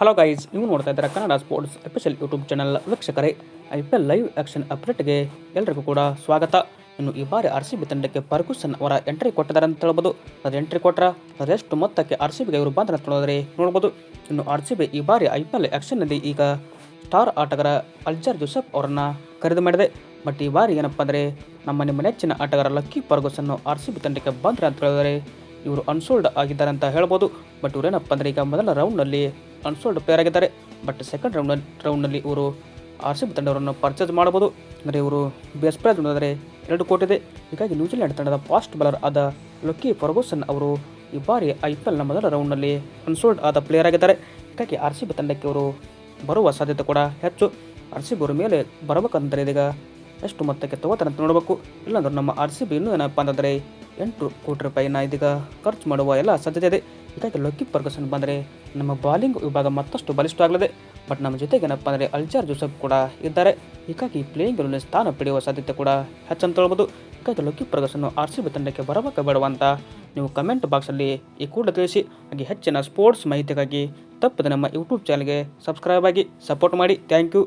Hello guys ನೀವು ನೋಡ್ತಾ ಇದ್ದಾರೆ Kannada sports official YouTube channel ವೀಕ್ಷಕರೇ. I P L live action ಅಪ್ಡೇಟ್ಗೆ ಎಲ್ಲರಿಗೂ ಕೂಡ ಸ್ವಾಗತ. ಇನ್ನು ಈ ಬಾರಿ ಆರ್ ಸಿ ಬಿ ತಂಡಕ್ಕೆ ಫರ್ಗೂಸನ್ ಅವರ ಎಂಟ್ರಿ ಕೊಟ್ಟಿದ್ದಾರೆ ಅಂತ ಹೇಳ್ಬೋದು. ಅದು ಎಂಟ್ರಿ ಕೊಟ್ಟರೆ ಅದೆಷ್ಟು ಮೊತ್ತಕ್ಕೆ ಆರ್ ಸಿ ಬಿಗೆ ಇವರು ಬಂದ್ರೆ ಅಂತ ನೋಡಿದ್ರೆ ನೋಡ್ಬೋದು. ಇನ್ನು ಆರ್ ಸಿ ಬಿ ಈ ಬಾರಿ ಐ ಪಿ ಎಲ್ ಆಕ್ಷನ್ನಲ್ಲಿ ಈಗ ಸ್ಟಾರ್ ಆಟಗಾರ ಅಲ್ಜರ್ ಜೋಸೆಫ್ ಅವರನ್ನು ಖರೀದಿ ಮಾಡಿದೆ. ಬಟ್ ಈ ಬಾರಿ ಏನಪ್ಪ ಅಂದರೆ ನಮ್ಮ ನಿಮ್ಮ ನೆಚ್ಚಿನ ಆಟಗಾರ ಲಕ್ಕಿ ಫರ್ಗೂಸನ್ನು ಆರ್ ಸಿ ಬಿ ತಂಡಕ್ಕೆ ಬಂದ್ರೆ ಅಂತ ಹೇಳಿದರೆ ಇವರು ಅನ್ಸೋಲ್ಡ್ ಆಗಿದ್ದಾರೆ ಅಂತ ಹೇಳ್ಬೋದು. ಬಟ್ ಇವರೇನಪ್ಪ ಅಂದರೆ ಈಗ ಮೊದಲ ರೌಂಡ್ನಲ್ಲಿ ಅನ್ಸೋಲ್ಡ್ ಪ್ಲೇಯರ್ ಆಗಿದ್ದಾರೆ. ಬಟ್ ಸೆಕೆಂಡ್ ರೌಂಡ್ ರೌಂಡ್ನಲ್ಲಿ ಇವರು ಆರ್ ಸಿ ಬಿ ತಂಡವರನ್ನು ಪರ್ಚೇಸ್ ಮಾಡಬಹುದು. ಅಂದರೆ ಇವರು ಬೇಸ್ ಪ್ರೈಸ್ ನೋಡಿದರೆ ಎರಡು ಕೋಟಿ ಇದೆ. ಹೀಗಾಗಿ ನ್ಯೂಜಿಲೆಂಡ್ ತಂಡದ ಫಾಸ್ಟ್ ಬಾಲರ್ ಆದ ಲಕ್ಕಿ ಫರ್ಗೋಸನ್ ಅವರು ಈ ಬಾರಿ ಐ ಪಿ ಎಲ್ನ ಮೊದಲ ರೌಂಡ್ನಲ್ಲಿ ಅನ್ಸೋಲ್ಡ್ ಆದ ಪ್ಲೇಯರ್ ಆಗಿದ್ದಾರೆ. ಹೀಗಾಗಿ ಆರ್ ಸಿ ಬಿ ತಂಡಕ್ಕೆ ಅವರು ಬರುವ ಸಾಧ್ಯತೆ ಕೂಡ ಹೆಚ್ಚು. ಆರ್ ಸಿ ಬಿ ಅವರ ಮೇಲೆ ಬರಬೇಕಂದರೆ ಇದೀಗ ಎಷ್ಟು ಮೊತ್ತಕ್ಕೆ ತಗೋತಾರೆ ಅಂತ ನೋಡಬೇಕು. ಇಲ್ಲಾಂದ್ರೆ ನಮ್ಮ ಆರ್ ಸಿ ಬಿ ಇನ್ನೂ ಏನಪ್ಪ ಅಂತಂದರೆ ಎಂಟು ಕೋಟಿ ರೂಪಾಯಿನ ಇದೀಗ ಖರ್ಚು ಮಾಡುವ ಎಲ್ಲ ಸಾಧ್ಯತೆ ಇದೆ. ಹೀಗಾಗಿ ಲಕ್ಕಿ ಪರ್ಗಸನ್ ಬಂದರೆ ನಮ್ಮ ಬಾಲಿಂಗ್ ವಿಭಾಗ ಮತ್ತಷ್ಟು ಬಲಿಷ್ಠವಾಗಲಿದೆ. ಬಟ್ ನಮ್ಮ ಜೊತೆಗೆ ಏನಪ್ಪ ಅಂದರೆ ಅಲ್ಜಾರ್ ಜೋಸಫ್ ಕೂಡ ಇದ್ದಾರೆ. ಹೀಗಾಗಿ ಪ್ಲೇಯಿಂಗ್ನಲ್ಲಿ ಸ್ಥಾನ ಪಡೆಯುವ ಸಾಧ್ಯತೆ ಕೂಡ ಹೆಚ್ಚಂತ ಹೇಳ್ಬೋದು. ಹೀಗಾಗಿ ಲಕ್ಕಿ ಪರ್ಗಸನ್ನು ಆರ್ ಸಿ ಬಿ ತಂಡಕ್ಕೆ ಬರಬೇಕ ಬೇಡವ ಅಂತ ನೀವು ಕಮೆಂಟ್ ಬಾಕ್ಸಲ್ಲಿ ಈ ಕೂಡ ತಿಳಿಸಿ. ಹಾಗೆ ಹೆಚ್ಚಿನ ಸ್ಪೋರ್ಟ್ಸ್ ಮಾಹಿತಿಗಾಗಿ ತಪ್ಪದೆ ನಮ್ಮ ಯೂಟ್ಯೂಬ್ ಚಾನಲ್ಗೆ ಸಬ್ಸ್ಕ್ರೈಬ್ ಆಗಿ ಸಪೋರ್ಟ್ ಮಾಡಿ. Thank you